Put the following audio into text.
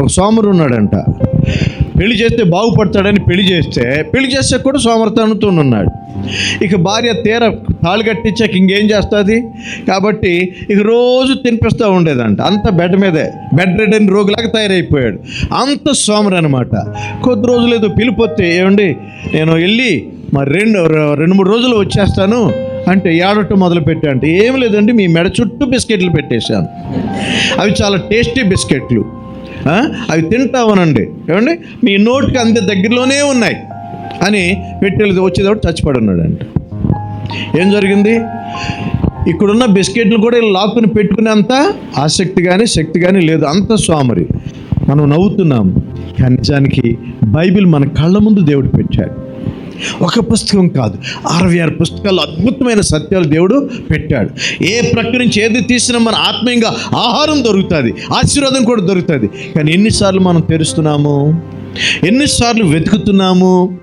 ఒక సోమరు ఉన్నాడంట. పెళ్ళి చేస్తే బాగుపడతాడని పెళ్ళి చేస్తే పెళ్ళి చేస్తే కూడా సోమరతనంతో ఉన్నాడు ఇక భార్య తీర తాళి కట్టించాక ఇంకేం చేస్తుంది? కాబట్టి ఇక రోజు తినిపిస్తూ ఉండేదంట. అంత బెడ్ మీదే బెడ్ రెడ్ అని రోగులాగా తయారైపోయాడు. అంత సోమరు అనమాట కొద్ది రోజులు ఏదో పిలిపోతే ఏమండి నేను వెళ్ళి మరి రెండు రెండు మూడు రోజులు వచ్చేస్తాను అంటే ఏడటం మొదలుపెట్టా అంటే ఏం లేదండి మీ మెడ చుట్టూ బిస్కెట్లు పెట్టేశాను. అవి చాలా టేస్టీ బిస్కెట్లు. అవి అవి తింటామనండి ఏమండి? మీ నోటికి అంత దగ్గరలోనే ఉన్నాయి. అని పెట్టేది వచ్చేటప్పుడు చచ్చిపడి ఉన్నాడంట ఏం జరిగింది? ఇక్కడున్న బిస్కెట్లు కూడా లాక్కుని పెట్టుకునేంత ఆసక్తి కానీ శక్తి కానీ లేదు. అంత స్వామరి. మనం నవ్వుతున్నాం. కానీ నిజానికి బైబిల్ మన కళ్ళ ముందు దేవుడు పెట్టాడు. ఒక పుస్తకం కాదు. అరవై ఆరు పుస్తకాలు అద్భుతమైన సత్యాలు దేవుడు పెట్టాడు. ఏ ప్రక్రియ నుంచి ఏది తీసినా మన ఆత్మీయంగా ఆహారం దొరుకుతుంది ఆశీర్వాదం కూడా దొరుకుతుంది. కానీ ఎన్నిసార్లు మనం తెరుస్తున్నాము? ఎన్నిసార్లు వెతుకుతున్నాము?